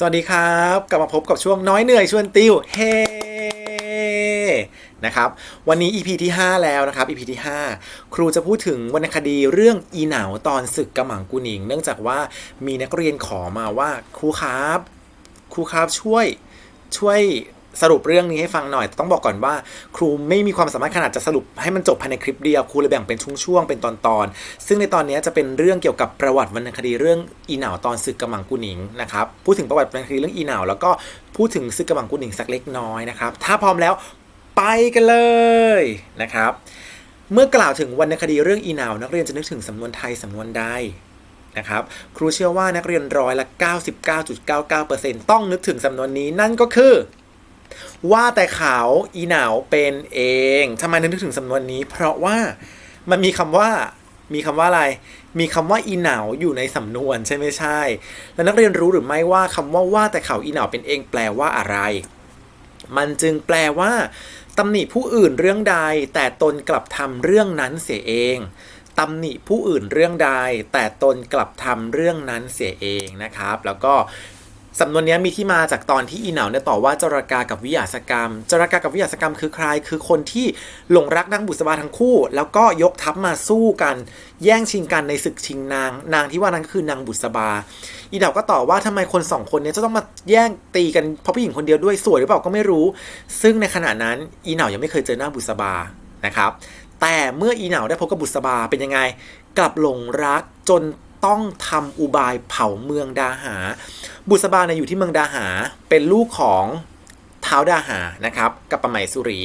สวัสดีครับ กลับมาพบกับช่วงน้อยเหนื่อยชวนติวเฮนะครับวันนี้ EP ที่ 5 แล้วนะครับ EP ที่ 5 ครูจะพูดถึงวรรณคดีเรื่องอีเหนาวตอนศึกกระหมังกุหนิง เนื่องจากว่ามีนักเรียนขอมาว่าครูครับ ครูครับช่วยช่วย สรุปเรื่องนี้ให้ฟังหน่อย ต้องบอกก่อนว่า ครูไม่มีความสามารถขนาดจะสรุปให้มันจบภายในคลิปเดียว ครูเลยแบ่งเป็นช่วงๆ เป็นตอนๆ ซึ่งในตอนนี้จะเป็นเรื่องเกี่ยวกับประวัติวรรณคดีเรื่องอีเหนาตอนศึกกระหมังกุหนิงนะครับ พูดถึงประวัติวรรณคดีเรื่องอีเหนาแล้วก็พูดถึงศึกกระหมังกุหนิงสักเล็กน้อยนะครับ ถ้าพร้อมแล้วไปกันเลยนะครับ เมื่อกล่าวถึงวรรณคดีเรื่องอีเหนานักเรียนจะนึกถึงสำนวนไทยสำนวนใดนะครับครูเชื่อว่านักเรียนร้อยละ 99.99%ต้องนึกถึงสำนวนนี้นั่นก็คือ ว่าแต่ขาวอีหนาวเป็นเองทำไมนึกถึงสำนวนนี้ เพราะว่ามันมีคำว่ามีคำว่าอะไร มีคำว่าอีหนาวอยู่ในสำนวนใช่ไหมใช่ แล้วนักเรียนรู้หรือไม่ว่าคำว่าว่าแต่เขาอีหนาวเป็นเองแปลว่าอะไร มันจึงแปลว่าตำหนิผู้อื่นเรื่องใด แต่ตนกลับทำเรื่องนั้นเสียเองตำหนิผู้อื่นเรื่องใด แต่ตนกลับทำเรื่องนั้นเสียเองนะครับ แล้วก็ สำนวนนี้มีที่มาจากตอนที่อีเหนาเนี่ยต่อว่าจรากากับวิยาสกรรม จรากากับวิยาสกรรมคือใคร คือคนที่หลงรักนางบุษบาทั้งคู่ แล้วก็ยกทัพมาสู้กัน แย่งชิงกันในศึกชิงนาง นางที่ว่านั้นคือนางบุษบา อีเหนาก็ต่อว่าทำไมคนสองคนเนี้จะต้องมาแย่งตีกันเพราะผู้หญิงคนเดียวด้วยสวยหรือเปล่าก็ไม่รู้ ซึ่งในขณะนั้นอีเหนายังไม่เคยเจอหน้าบุษบานะครับ แต่เมื่ออีเหนาได้พบกับบุษบาเป็นยังไง กลับหลงรักจนต้องทำอุบายเผาเมืองดาหา บุษบาเนี่ยอยู่ที่เมืองดาหา เป็นลูกของท้าวดาหานะครับกับปะไหมสุรี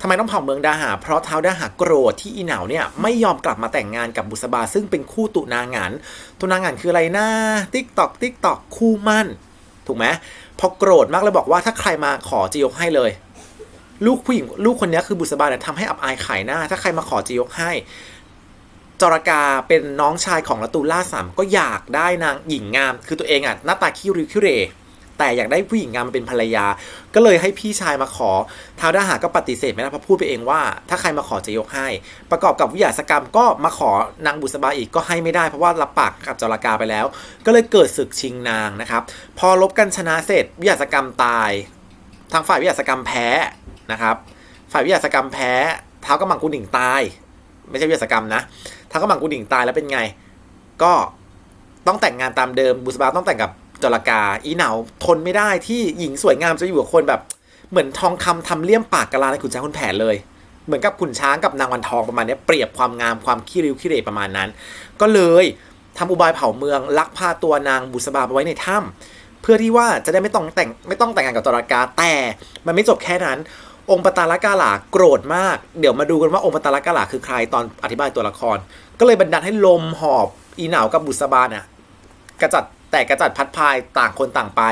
ทำไมต้องเผาเมืองดาหา เพราะท้าวดาหาโกรธที่อีเหนาเนี่ยไม่ยอมกลับมาแต่งงานกับบุษบา ซึ่งเป็นคู่ตุนางาน ตุนางานคืออะไรนะติ๊กตอกติ๊กตอกคู่มั่น ถูกไหมพอโกรธมากเลยบอกว่าถ้าใครมาขอจะยกให้เลย ลูกผู้หญิงลูกคนนี้คือบุษบาเนี่ยทำให้อับอายขายหน้า ถ้าใครมาขอจะยกให้ จรกาเป็นน้องชายของละตูล่าสามก็อยากได้นางหญิงงาม คือตัวเองอะหน้าตาคิริวคิเรแต่อยากได้ผู้หญิงงามมาเป็นภรรยา ก็เลยให้พี่ชายมาขอท้าวดาหาก็ปฏิเสธไม่ได้เพราะพูดไปเองว่า ถ้าใครมาขอจะยกให้ ประกอบกับวิยาสกรรมก็มาขอนางบุษบาอีกก็ให้ไม่ได้ เพราะว่ารับปากกับจรากาไปแล้ว ก็เลยเกิดศึกชิงนางนะครับ พอลบกันชนะเสร็จวิยาสกรรมตาย ทางฝ่ายวิยาสกรรมแพ้นะครับ ฝ่ายวิยาสกรรมแพ้เท้ากำมังกุหนิงตาย ไม่ใช่วิยาสกรรมนะ ท้าวกำมังกุหนิงตายแล้วเป็นไง ก็ต้องแต่งงานตามเดิมบุษบาต้องแต่งกับจรากา อีเหนาทนไม่ได้ที่หญิงสวยงามจะอยู่กับคนแบบ เหมือนทองคำทำเลี่ยมปากกะลาในขุนช้างขุนแผนเลย เหมือนกับขุนช้างกับนางวันทองประมาณนี้เปรียบความงามความขี้ริ้วขี้เหร่ประมาณนั้น ก็เลยทำอุบายเผาเมืองลักพาตัวนางบุษบาไปไว้ในถ้ำเพื่อที่ว่าจะได้ไม่ต้องแต่งไม่ต้องแต่งงานกับจรากาแต่มันไม่จบแค่นั้น องค์ปตาลกาลาโกรธมาก เดี๋ยวมาดูกันว่าองค์ปตาลกาลาคือใครตอนอธิบายตัวละคร ก็เลยบันดาลให้ลมหอบอีเหนากับบุษบาเนี่ยกระจัดแต่กระจัดพัดพายต่างคนต่างไป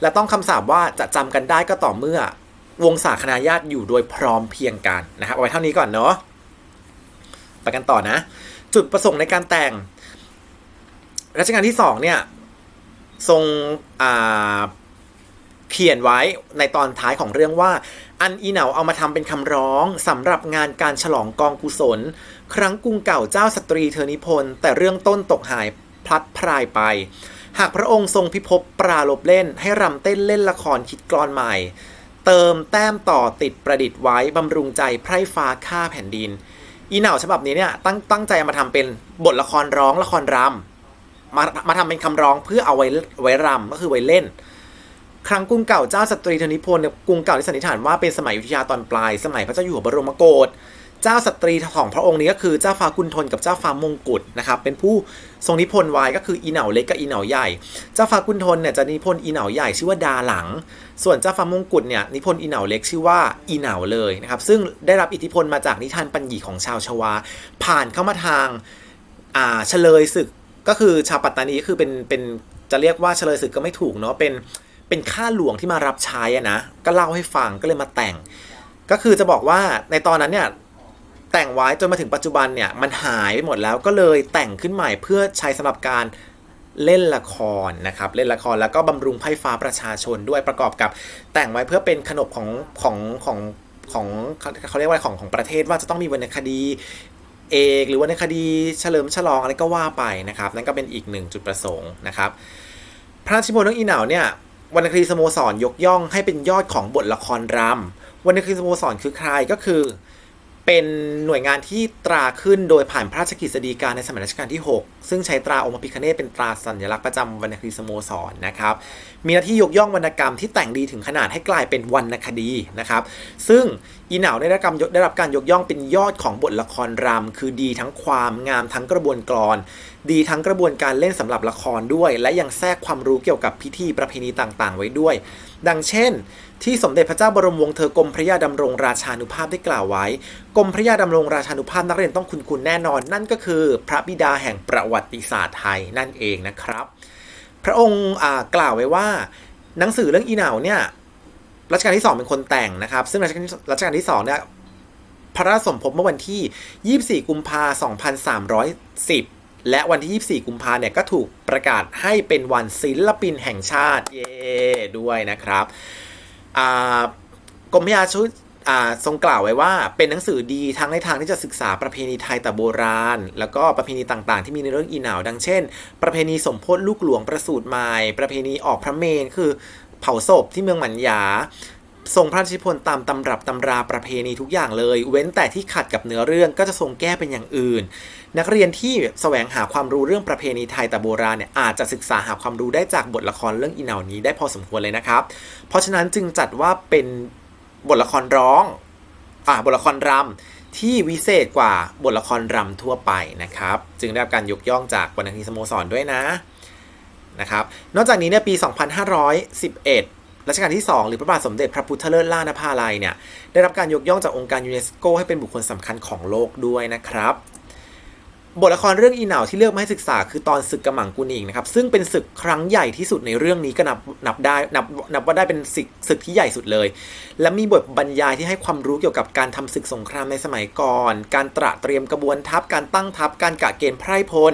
และต้องคำสาปว่าจะจำกันได้ก็ต่อเมื่อวงศาคณาญาติอยู่โดยพร้อมเพียงกันนะครับเอาไว้เท่านี้ก่อนเนาะไปกันต่อนะ จุดประสงค์ในการแต่งรัชกาลที่สองเนี่ยทรงอ่า ขียนไว้ในตอนท้ายของเรื่องว่า อันอีเหนาเอามาทำเป็นคำร้องสำหรับงานการฉลองกองกุศล ครั้งกรุงเก่าเจ้าสตรีเธอนิพนธ์แต่เรื่องต้นตกหายพลัดพรายไป หากพระองค์ทรงพิภพปราลบเล่น ให้รำเต้นเล่นละครคิดกลอนใหม่ เติมแต้มต่อติดประดิษฐ์ไว้บำรุงใจไพร่ฟ้าข้าแผ่นดิน อีเหนาฉบับนี้เนี่ยตั้งตั้งใจมาทำเป็นบทละครร้องละครรำมามาทำเป็นคำร้องเพื่อเอาไว้ไว้รำก็คือไว้เล่น ครั้งกรุงเก่าเจ้าสตรีธนิพนธ์เนี่ยกรุงเก่าที่สันนิษฐานว่าเป็นสมัยอยุธยาตอนปลาย สมัยพระเจ้าอยู่หัวบรมโกศเจ้าสตรีของพระองค์นี้ก็คือเจ้าฟ้ากุณฑลกับเจ้าฟ้ามงกุฎนะครับเป็นผู้ทรงนิพนธ์ไว้ก็คืออีเหนาเล็กกับอีเหนาใหญ่ เจ้าฟ้ากุณฑลเนี่ยจะนิพนธ์อีเหนาใหญ่ชื่อว่าดาหลัง ส่วนเจ้าฟ้ามงกุฎเนี่ยนิพนธ์อีเหนาเล็กชื่อว่าอีเหนาเลยนะครับซึ่งได้รับอิทธิพลมาจากนิทานปัญญีของชาวชวา ผ่านเข้ามาทางอ่าเฉลยศึกก็คือชาวปัตตานีก็คือเป็นเป็นจะเรียกว่าเฉลยศึกก็ไม่ถูกเนาะเป็น เป็นข้าหลวงที่มารับใช้อะนะก็เล่าให้ฟังก็เลยมาแต่ง ก็คือจะบอกว่าในตอนนั้นเนี่ยแต่งไว้จนมาถึงปัจจุบันเนี่ยมันหายไปหมดแล้วก็เลยแต่งขึ้นใหม่เพื่อใช้สำหรับการเล่นละครนะครับเล่นละครแล้วก็บำรุงไพ่ฟ้าประชาชนด้วยประกอบกับแต่งไว้เพื่อเป็นขนบของของของของเขาเรียกว่าของของประเทศว่าจะต้องมีวรรณคดีเอกหรือวรรณคดีเฉลิมฉลองอะไรก็ว่าไปนะครับ นั่นก็เป็นอีกหนึ่งจุดประสงค์นะครับ พระราชนิพนธ์เรื่องอีเหนาเนี่ย วรรณคดีสโมสรยกย่องให้เป็นยอดของบทละครรำวรรณคดีสโมสรคือใครก็คือ เป็นหน่วยงานที่ตราขึ้นโดยผ่านพระราชกฤษฎีกาในสมัยรัชกาลที่ 6 ซึ่งใช้ตราองค์พระพิคเนตเป็นตราสัญลักษณ์ประจำวรรณคดีสโมสรนะครับ มีหน้าที่ยกย่องวรรณกรรมที่แต่งดีถึงขนาดให้กลายเป็นวรรณคดีนะครับ ซึ่ง อีเหนาได้รับการได้รับการยกย่องเป็นยอดของบทละครรำคือดีทั้งความงามทั้งกระบวนกรอนดีทั้งกระบวนการเล่นสำหรับละครด้วย และยังแทรกความรู้เกี่ยวกับพิธีประเพณีต่างๆ ไว้ด้วย ดังเช่น ที่สมเด็จพระเจ้าบรมวงศ์เธอกรมพระยาดำรงราชานุภาพได้กล่าวไว้กรมพระยาดำรงราชานุภาพนักเรียนต้องคุ้นๆแน่นอน นั่นก็คือ พระบิดาแห่งประวัติศาสตร์ไทยนั่นเองนะครับ พระองค์กล่าวไว้ว่า หนังสือเรื่องอีเหนาเนี่ย รัชกาลที่สองเป็นคนแต่งนะครับ ซึ่งรัชกาลรัชกาลที่สองเนี่ยพระราชสมภพเมื่อวันที่ 24 กุมภาพันธ์2310 และวันที่ 24 กุมภาเนี่ยก็ถูกประกาศให้เป็นวันศิลปินแห่งชาติ เย้ด้วยนะครับกรมพระยาชุดอ่าทรงกล่าวไว้ว่าเป็นหนังสือดีทั้งในทางที่จะศึกษาประเพณีไทยแต่โบราณ แล้วก็ประเพณีต่างๆ ที่มีในเรื่องอีเหนาดังเช่น ประเพณีสมโพธิลูกหลวงประสูติใหม่ ประเพณีออกพระเมรุคือ เผาศพที่เมืองหมันยาทรงพระราชนิพน์ตามตำรับตำราประเพณีทุกอย่างเลย เว้นแต่ที่ขัดกับเนื้อเรื่องก็จะทรงแก้เป็นอย่างอื่น นักเรียนที่แสวงหาความรู้เรื่องประเพณีไทยแต่โบราณเนี่ยอาจจะศึกษาหาความรู้ได้จากบทละครเรื่องอีเหนานี้ได้พอสมควรเลยนะครับ เพราะฉะนั้นจึงจัดว่าเป็นบทละครร้องอ่าบทละครรำที่วิเศษกว่าบทละครรำทั่วไปนะครับ จึงได้รับการยกย่องจากวรรณคดีสโมสรด้วยนะ นะครับ นอกจากนี้เนี่ยปี 2511 รัชกาลที่ 2 หรือพระบาทสมเด็จพระพุทธเลิศล่านภาลัยเนี่ยได้รับการยกย่องจากองค์การยูเนสโกให้เป็นบุคคลสำคัญของโลกด้วยนะครับ บทละครเรื่องอีเหนาที่เลือกมาให้ศึกษาคือตอนศึกกระหม่งกุนิงนะครับซึ่งเป็นศึกครั้งใหญ่ที่สุดในเรื่องนี้ก็นับนับได้นับนับว่าได้เป็นศึกศึกที่ใหญ่สุดเลย และมีบทบรรยายที่ให้ความรู้เกี่ยวกับการทำศึกสงครามในสมัยก่อน การตระเตรียมกระบวนทัพ การตั้งทัพ การกะเกณฑ์ไพร่พล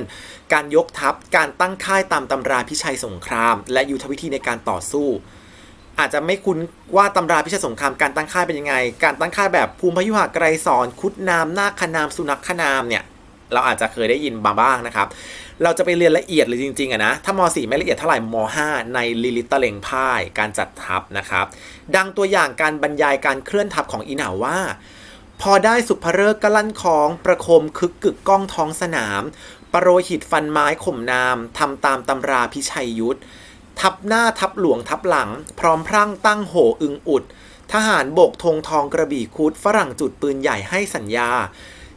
การยกทัพ การตั้งค่ายตามตำราพิชัยสงคราม และยุทธวิธีในการต่อสู้อาจจะไม่คุ้นว่าตำราพิชัยสงครามการตั้งค่ายเป็นยังไง การตั้งค่ายแบบภูมิพยุหะไกรสอนคุดนามนาคขนามสุนัขนามเนี่ย เราอาจจะเคยได้ยินมาบ้างนะครับ เราจะไปเรียนละเอียดเลยจริงๆอะนะ ถ้าม .4 ไม่ละเอียดเท่าไหร่ม .5 ในลิลิตตะเลงพ่ายการจัดทัพนะครับ ดังตัวอย่างการบรรยายการเคลื่อนทัพของอีหนาว่า พอได้สุภเริกกลั่นของประโคมคึกกึกก้องท้องสนาม ปรโรหิตฟันไม้ข่มนามทำตามตำราพิชัยยุทธทับหน้าทับหลวงทับหลัง พร้อมพรั่งตั้งโหอึงอุด ทหารโบกธงทองกระบี่คุดฝรั่งจุดปืนใหญ่ให้สัญญา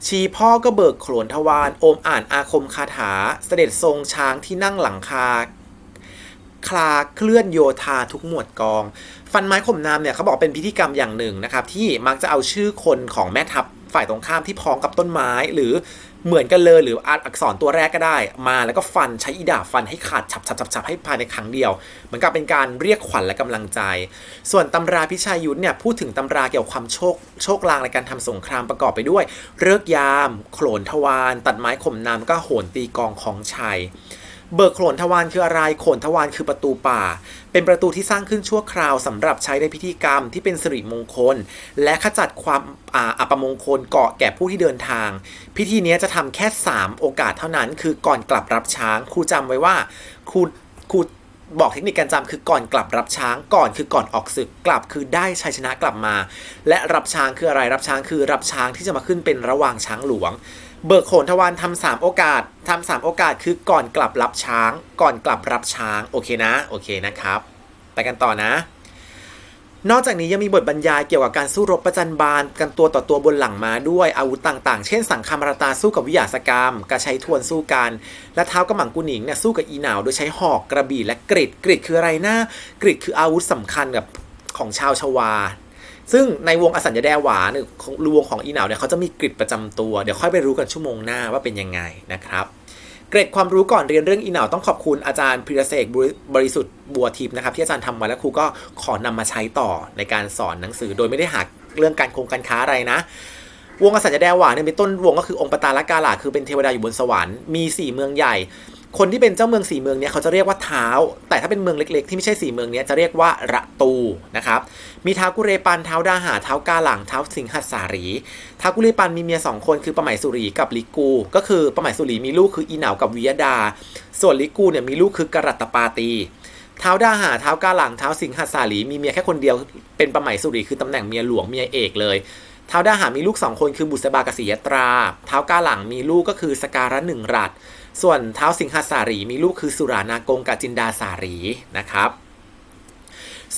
ชีพ่อก็เบิกโขนทวารอมอ่านอาคมคาถา เสด็จทรงช้างที่นั่งหลังคา คลาเคลื่อนโยธาทุกหมวดกอง ฟันไม้ข่มนามเนี่ยเขาบอกเป็นพิธีกรรมอย่างหนึ่งนะครับ ที่มักจะเอาชื่อคนของแม่ทัพฝ่ายตรงข้ามที่พ้องกับต้นไม้ หรือ เหมือนกันเลยหรืออักษรตัวแรกก็ได้ มาแล้วก็ฟันใช้อีดาฟันให้ขาดฉับฉับฉับฉับให้ภายในครั้งเดียว เหมือนกับเป็นการเรียกขวัญและกำลังใจ ส่วนตำราพิชัยยุทธเนี่ยพูดถึงตำราเกี่ยวกับความโชคโชคลางในการทำสงครามประกอบไปด้วย เลิกยาม โขลนทวารตัดไม้ข่มนามแล้วก็โหนตีกองของชัย เบิกโขนทวารคืออะไร โขนทวารคือประตูป่า เป็นประตูที่สร้างขึ้นชั่วคราวสำหรับใช้ในพิธีกรรมที่เป็นสิริมงคล และขจัดความอัปมงคลเกาะแก่ผู้ที่เดินทาง พิธีนี้จะทำแค่ 3 โอกาสเท่านั้น คือก่อนกลับรับช้าง ครูจำไว้ว่าครูครูบอกเทคนิคการจำคือก่อนกลับรับช้างก่อนคือก่อนออกศึกกลับคือได้ชัยชนะกลับมา และรับช้างคืออะไรรับช้างคือรับช้างที่จะมาขึ้นเป็นระหว่างช้างหลวง เบิกโขนทวารทำสามโอกาสทำสามโอกาสคือก่อนกลับรับช้าง ก่อนกลับรับช้าง โอเคนะ โอเคนะครับ ไปกันต่อนะ นอกจากนี้ยังมีบทบรรยายเกี่ยวกับการสู้รบประจันบานกันตัวต่อตัวบนหลังม้าด้วยอาวุธต่างๆ เช่นสังคามรตาสู้กับวิยาสกรรม กระชัยทวนสู้กัน และเท้ากระหม่งกุหนิงเนี่ยสู้กับอีหนาวโดยใช้หอกกระบี่และกริดกริดคืออะไรนะกริดคืออาวุธสำคัญกับของชาวชวา ซึ่งในวงอสัญญาแดหวาเนี่ยของวงของอีหนาวเนี่ยเขาจะมีกริดประจำตัว เดี๋ยวค่อยไปรู้กันชั่วโมงหน้าว่าเป็นยังไงนะครับเกร็ดความรู้ก่อนเรียนเรื่องอีเหนาต้องขอบคุณอาจารย์พิรเสกบริบริสุทธิ์บัวทิพย์นะครับที่อาจารย์ทำมาแล้วครูก็ขอนำมาใช้ต่อในการสอนหนังสือ โดยไม่ได้หักเรื่องการโครงการค้าอะไรนะ วงอสัญญาแดหวาเนี่ยเป็นต้นวงก็คือองค์ปตาลกาลาคือเป็นเทวดาอยู่บนสวรรค์มีสี่เมืองใหญ่ คนที่เป็นเจ้าเมืองสี่เมืองเนี่ยเขาจะเรียกว่าเท้า แต่ถ้าเป็นเมืองเล็กๆ ที่ไม่ใช่สี่เมืองเนี้ยจะเรียกว่าระตูนะครับ มีเท้ากุเรปันเท้าดาหาเท้ากาหลังเท้าสิงหัสารีเท้ากุเรปันมีเมียสองคนคือปะไหมสุรีกับลิกู ก็คือปะไหมสุรีมีลูกคืออีเหนากับวิยดา ส่วนลิกูเนี่ยมีลูกคือกรัตปาตีเท้าดาหาเท้ากาหลังเท้าสิงหัสาลีมีเมียแค่คนเดียวเป็นประไหมสุรีคือตำแหน่งเมียหลวงเมียเอกเลย ท้าวดาหามีลูกสองคนคือบุษบากับศรียตราเท้าวกาหลังมีลูกก็คือสการะหนึ่งรัตส่วนเท้าวสิงหาสารีมีลูกคือสุรานากงกับจินดาสารีนะครับ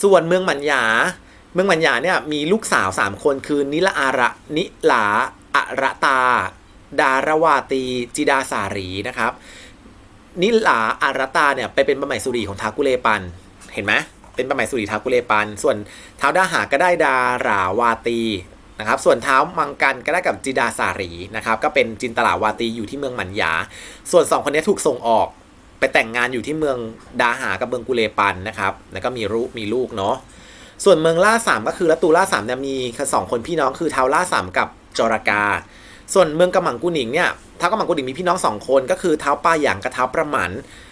ส่วนเมืองมัญญา เมืองมัญญาเนี่ยมีลูกสาวสามคนคือนิลอาระนิลาอระตา ดารวาตีจิดาสารีนะครับ นิลาอารตาเนี่ยไปเป็นประหมสุรีของท้าวกุเลปัน เห็นไหมเป็นประหมสุรีท้าวกุเลปัน ส่วนเท้าวดาหาก็ได้ดาราวาตี นะครับส่วนเท้ามังกันก็ได้กับจิดาสารีนะครับก็เป็นจินตลาวาตีอยู่ที่เมืองมัญญาส่วนสองคนนี้ถูกส่งออกไปแต่งงานอยู่ที่เมืองดาหากับเมืองกุเลปันนะครับแล้วก็มีลูมีลูกเนาะส่วนเมืองล่าสามก็คือละตูล่าสามเนี่ยมีสองคนพี่น้องคือเท้าล่าสามกับจรากา ส่วนเมืองกำมังกุหนิงเนี่ยเท้ากำมังกุหนิงมีพี่น้องสองคนก็คือเท้าป้าหยางกับเท้าประหมัน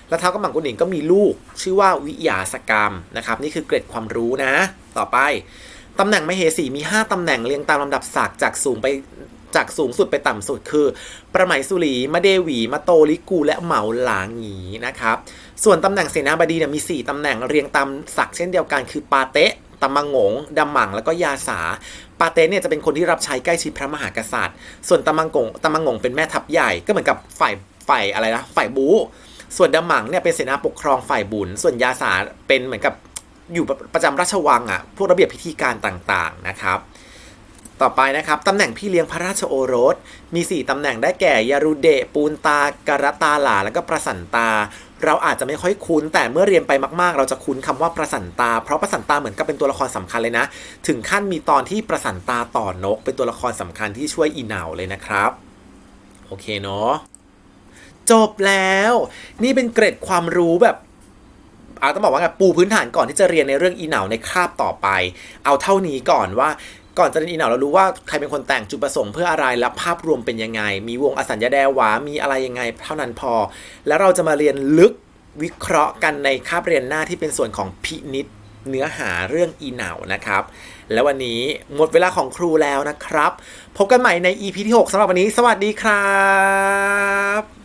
และเท้ากำมังกุหนิงก็มีลูก ชื่อว่าวิยาสกรรมนะครับนี่คือเกร็ดความรู้นะ ต่อไป ตำแหน่งมเหสีมี 5 ตำแหน่งเรียงตามลำดับศักดิ์จากสูงไปจากสูงสุดไปต่ำสุดคือ ประไหมสุรีมะเดวีมะโตลิกู และเหมาหลางหงีนะครับ ส่วนตำแหน่งเสนาบดีเนี่ยมี 4 ตำแหน่งเรียงตามศักดิ์เช่นเดียวกันคือปาเตะตำมังงงดำหมังแล้วก็ยาสา ปาเตะเนี่ยจะเป็นคนที่รับใช้ใกล้ชิดพระมหากษัตริย์ ส่วนตำมังกงตำมังงงเป็นแม่ทัพใหญ่ก็เหมือนกับฝ่ายฝ่ายอะไรนะฝ่ายบูส่วนดำหมังเนี่ยเป็นเสนาปกครองฝ่ายบุญ ส่วนยาสาเป็นเหมือนกับ อยู่ประจำราชวังอะ่ะพวกระเบียบพิธีการต่างๆนะครับ ต่อไปนะครับตำแหน่งพี่เลี้ยงพระราชโอรส มี 4ตำแหน่งได้แก่ยารุเดะปูนตากรตาหลาแล้วก็ประสันตา เราอาจจะไม่ค่อยคุ้น แต่เมื่อเรียนไปมากๆ เราจะคุ้นคำว่าประสันตา เพราะประสันตาเหมือนกับเป็นตัวละครสำคัญเลยนะ ถึงขั้นมีตอนที่ประสันตาต่อนก เป็นตัวละครสำคัญที่ช่วยอีเหนาเลยนะครับโอเคเนาะจบแล้ว นี่เป็นเกร็ดความรู้แบบ อาต้องบอกว่าไงปูพื้นฐานก่อนที่จะเรียนในเรื่องอีเหนาในคาบต่อไป เอาเท่านี้ก่อนว่าก่อนจะเรียนอีเหนาเรารู้ว่าใครเป็นคนแต่งจุดประสงค์เพื่ออะไรและภาพรวมเป็นยังไง มีวงอสัญญาแดวามีอะไรยังไง เท่านั้นพอ แล้วเราจะมาเรียนลึกวิเคราะห์กันในคาบเรียนหน้าที่เป็นส่วนของพินิษเนื้อหาเรื่องอีเหนานะครับ แล้ววันนี้หมดเวลาของครูแล้วนะครับ พบกันใหม่ใน EP ที่ 6สำหรับวันนี้ สวัสดีครับ